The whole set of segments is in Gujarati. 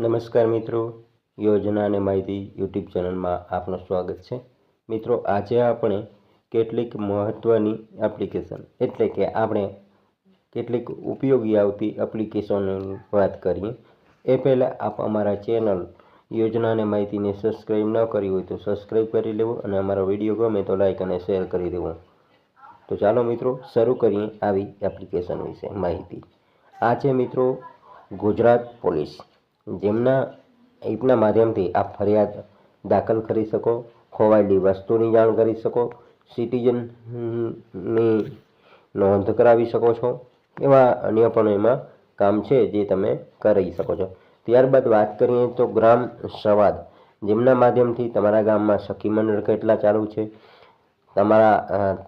નમસ્કાર મિત્રો, યોજના અને માહિતી યુટ્યુબ ચેનલમાં આપનું સ્વાગત છે. મિત્રો, આજે આપણે કેટલીક મહત્ત્વની એપ્લિકેશન એટલે કે આપણે કેટલીક ઉપયોગી આવતી એપ્લિકેશનોની વાત કરીએ. એ પહેલાં આપ અમારા ચેનલ યોજના અને માહિતીને સબસ્ક્રાઈબ ન કરી હોય તો સબસ્ક્રાઈબ કરી લેવું અને અમારો વીડિયો ગમે તો લાઈક અને શેર કરી દેવો. તો ચાલો મિત્રો, શરૂ કરીએ આવી એપ્લિકેશન વિશે માહિતી. આ છે મિત્રો, ગુજરાત પોલીસ જેમના એપના માધ્યમથી આપ ફરિયાદ દાખલ કરી શકો, ખોવાયેલી વસ્તુની જાણ કરી શકો, સિટીઝનની નોંધ કરાવી શકો છો, એવા અન્ય પણ એમાં કામ છે જે તમે કરી શકો છો. ત્યારબાદ વાત કરીએ તો ગ્રામ સંવાદ, જેમના માધ્યમથી તમારા ગામમાં સખી મંડળ કેટલા ચાલુ છે, તમારા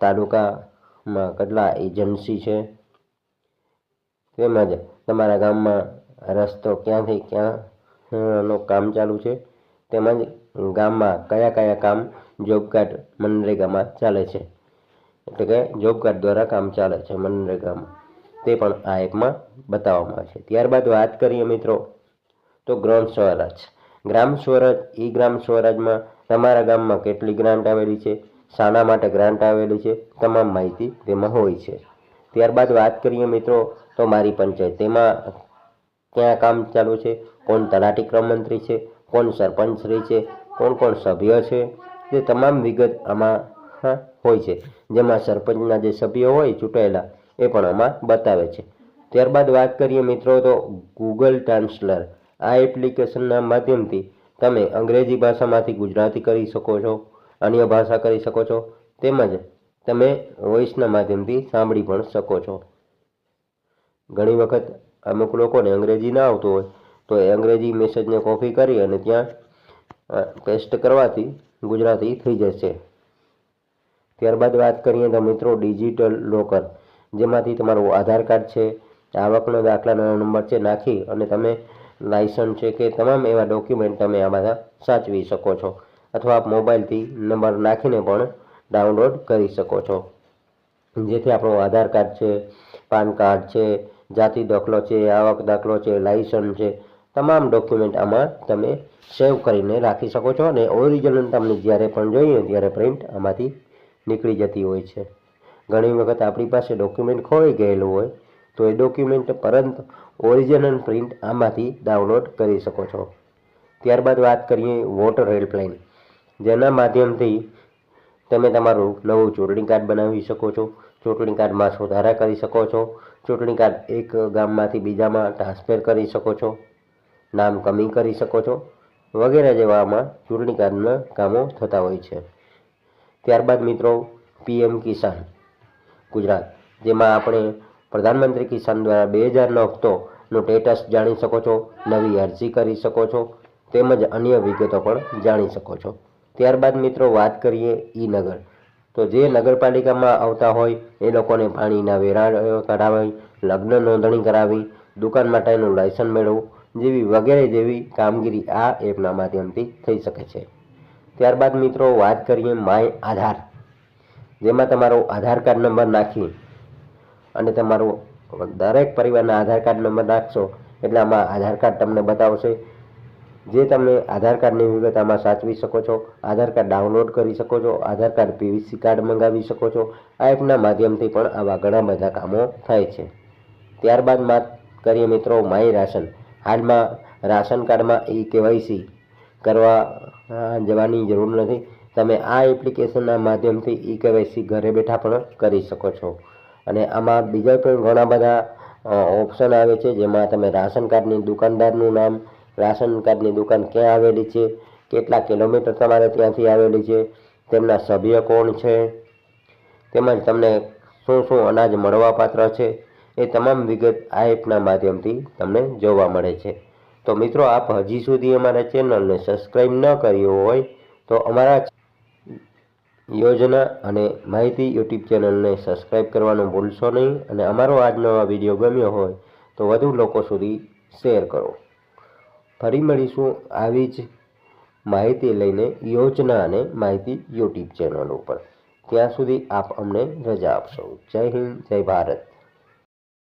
તાલુકામાં કેટલા એજન્સી છે, તેમજ તમારા ગામમાં રસ્તો ક્યાંથી ક્યાં અ, નું કામ ચાલુ છે તેમજ ગામમાં કયા કયા કામ જોબ કાર્ડ મનરેગામાં ચાલે છે એટલે કે જોબ કાર્ડ દ્વારા કામ ચાલે છે મનરેગામાં. તે પણ આ એપમાં બતાવવામાં આવે છે. ત્યારબાદ વાત કરીએ મિત્રો તો ગ્રામ સ્વરાજ. ગ્રામ સ્વરાજ ઈ ગ્રામ સ્વરાજમાં તમારા ગામમાં કેટલી ગ્રાન્ટ આવેલી છે શાના માટે ગ્રાન્ટ આવેલી છે તમામ માહિતી તેમાં હોય છે. ત્યારબાદ વાત કરીએ મિત્રો તો મારી પંચાયત. તેમાં ક્યાં કામ ચાલુ છે? કોણ તલાટી ક્રમ મંત્રી છે? કોણ સરપંચશ્રી છે? કોણ કોણ સભ્ય છે? તે તમામ વિગત આમાં હોય છે. જેમાં સરપંચના જે સભ્યો હોય ચૂંટાયેલા, એ પણ આમાં બતાવે છે. ત્યારબાદ વાત કરીએ મિત્રો તો ગૂગલ ટ્રાન્સલર આ એપ્લિકેશનના માધ્યમથી તમે અંગ્રેજી ભાષામાંથી ગુજરાતી કરી શકો છો, અન્ય ભાષા કરી શકો છો, તેમજ તમે વોઇસના માધ્યમથી સાંભળી પણ શકો છો. ઘણી વખત અમુક લોકોને અંગ્રેજી ના આવતું હોય, તો એ અંગ્રેજી મેસેજને કોપી કરી અને ત્યાં પેસ્ટ કરવાથી ગુજરાતી થઈ જશે. ત્યારબાદ વાત કરીએ તો મિત્રો ડિજિટલ લોકર જેમાંથી તમારું આધાર કાર્ડ છે, આવકનો દાખલાનો નંબર છે, નાખી અને તમે લાયસન્સ છે કે તમામ એવા ડોક્યુમેન્ટ તમે આ બધા સાચવી શકો છો. અથવા આપ મોબાઈલથી નંબર નાખીને પણ ડાઉનલોડ કરી શકો છો. જેથી આપણો આધાર કાર્ડ છે, પાન કાર્ડ છે જાતિ દાખલો છે, આવક દાખલો છે લાયસન્સ છે, તમામ ડોક્યુમેન્ટ આમાં તમે સેવ કરીને રાખી શકો છો અને ઓરિજિનલ તમને જ્યારે પણ જોઈએ ત્યારે પ્રિન્ટ આમાંથી નીકળી જતી હોય છે. ઘણી વખત આપણી પાસે ડોક્યુમેન્ટ ખોઈ ગયેલું હોય તો એ ડોક્યુમેન્ટ પરંત ઓરિજિનલ પ્રિન્ટ આમાંથી ડાઉનલોડ કરી શકો છો. ત્યારબાદ વાત કરીએ વોટર હેલ્પલાઇન જેના માધ્યમથી તમે તમારું નવું ચૂંટણી કાર્ડ બનાવી શકો છો, ચૂંટણી કાર્ડમાં સુધારા કરી શકો છો ચૂંટણી કાર્ડ એક ગામમાંથી બીજામાં ટ્રાન્સફર કરી શકો છો, નામ કમી કરી શકો છો, વગેરે જેવામાં ચૂંટણી કાર્ડના કામો થતા હોય છે. ત્યારબાદ મિત્રો પીએમ કિસાન ગુજરાત, જેમાં આપણે પ્રધાનમંત્રી કિસાન દ્વારા બે હજારનો હપ્તોનો સ્ટેટસ જાણી શકો છો, નવી અરજી કરી શકો છો, તેમજ અન્ય વિગતો પણ જાણી શકો છો. ત્યારબાદ મિત્રો, વાત કરીએ ઈ નગર. તો જે નગરપાલિકામાં આવતા હોય, એ લોકોને પાણીના વેરા કઢાવી લગ્ન નોંધણી કરાવી દુકાન માટેનું લાયસન્સ મેળવવું, જેવી વગેરે જેવી કામગીરી આ એપના માધ્યમથી થઈ શકે છે. ત્યારબાદ મિત્રો વાત કરીએ માય આધાર. જેમાં તમારો આધાર કાર્ડ નંબર નાખી અને તમારો દરેક પરિવારના આધાર કાર્ડ નંબર નાખશો, એટલે આમાં આધાર કાર્ડ તમને બતાવશે. જે તમે આધાર કાર્ડની વિગત આમાં સાચવી શકો છો, આધાર કાર્ડ ડાઉનલોડ કરી શકો છો, આધાર કાર્ડ પીવીસી કાર્ડ મંગાવી શકો છો, આ એપના માધ્યમથી પણ આવા ઘણા બધા કામો થાય છે. ત્યારબાદ વાત કરીએ મિત્રો માય રાશન. હાલમાં રાશન કાર્ડમાં ઈ કેવાયસી કરવા જવાની જરૂર નથી. તમે આ એપ્લિકેશનના માધ્યમથી ઈ કેવાયસી ઘરે બેઠા પણ કરી શકો છો. અને આમાં બીજા પણ ઘણા બધા ઓપ્શન આવે છે, જેમાં તમે રાશન કાર્ડની દુકાનદારનું નામ રાશન કાર્ડની દુકાન ક્યાં આવેલી છે? કેટલા કિલોમીટર તમારે ત્યાંથી આવેલી છે? તેમના સભ્ય કોણ છે? તેમજ તમને શું શું અનાજ મળવાપાત્ર છે? એ તમામ વિગત આ એપના માધ્યમથી તમને જોવા મળે છે. તો મિત્રો, આપ હજી સુધી અમારા ચેનલને સબસ્ક્રાઈબ ન કર્યું હોય તો અમારા યોજના અને માહિતી યુટ્યુબ ચેનલને સબસ્ક્રાઈબ કરવાનું ભૂલશો નહીં અને અમારો આજનો આ વીડિયો ગમ્યો હોય તો વધુ લોકો સુધી શેર કરો. ફરી મળીશું આવી જ માહિતી લઈને યોજના અને માહિતી યુટ્યુબ ચેનલ ઉપર. ત્યાં સુધી આપ અમને રજા આપશો. જય હિન્દ, જય ભારત.